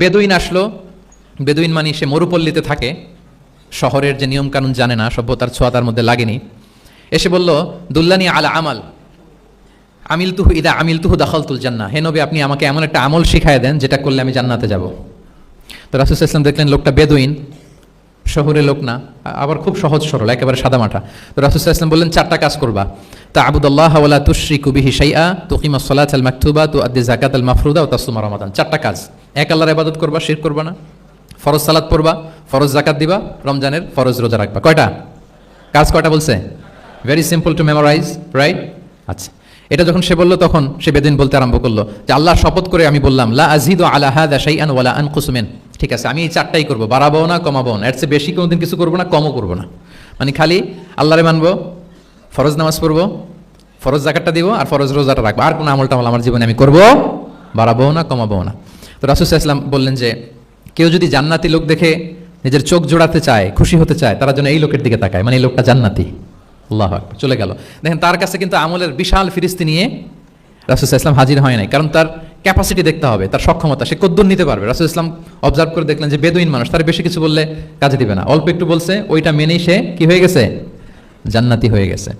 বেদুইন আসলো। বেদুইন মানে সে মরুপল্লীতে থাকে। শহরের যে নিয়মকানুন জানে না, সভ্যতার ছোঁয়া তার মধ্যে লাগেনি। এসে বলল, দুল্লানি আলা আমাল। আমিল তুহু ইদা আমিল তুহু দাখলতুল জান্না হে নবী, আপনি আমাকে এমন একটা আমল শিখায় দেন, যেটা করলে আমি জান্নাতে যাব। তো রাসুল ইসলাম দেখলেন লোকটা বেদুইন। শহরের লোক না, আবার খুব সহজ সরল, একেবারে সাদামাটা তো রাসুল ইসলাম বললেন, চারটা কাজ করবা। তা আবুদুল্লাহ ওয়ালা তুশ্রি কুবিহি শাইআ তুকিমা সলাত আল মাকতুবা তু আদি জাকাত আল মাফরুদা ও তাসুমা রমাদান। চারটা কাজ। এক, আল্লাহর ইবাদত করবা শির করবা না। ফরজ সালাত পড়বা, ফরজ জাকাত দিবা, রমজানের ফরজ রোজা রাখবা। কয়টা? কাজ কয়টা বলছে? Very simple to memorise right আচ্ছা। এটা যখন সে বলল, তখন সে বেদিন বলতে আরম্ভ করল যে আল্লাহ শপথ করে আমি বললাম, লা আজিদ আলা হাদা শাইআন ওয়ালা আন কুসুমেন ঠিক আছে, আমি এই চারটাই করব। বাড়াবো না, কমাবো না। এর চেয়ে বেশি কোনোদিন কিছু করব না, কমও করব না। মানে খালি আল্লাহরে মানবো ফরজ নামাজ পড়ব, ফরজ জাকাতটা দিব আর ফরজ রোজাটা রাখব। আর কোনো আমল আমার জীবনে আমি করব, বাড়াবো না, কমাবো না। তো রাসুল ইসলাম বললেন যে, কেউ যদি জান্নাতি লোক দেখে নিজের চোখ জোড়াতে চায়, খুশি হতে চায়, তারা যেন এই লোকের দিকে তাকায়। মানে এই লোকটা জান্নাতি। আল্লাহ চলে গেল। দেখেন, তার কাছে কিন্তু আমলের বিশাল ফিরিস্তি নিয়ে রাসুল ইসলাম হাজির হয় নাই। কারণ তার ক্যাপাসিটি দেখতে হবে, তার সক্ষমতা, সে কদ্দুর নিতে পারবে। রাসুল ইসলাম অবজার্ভ করে দেখলেন যে, বেদুইন মানুষ, তার বেশি কিছু বললে কাজে দিবে না। অল্প একটু বলছে, ওইটা মেনেই সে কি হয়ে গেছে? জান্নাতি হয়ে গেছে।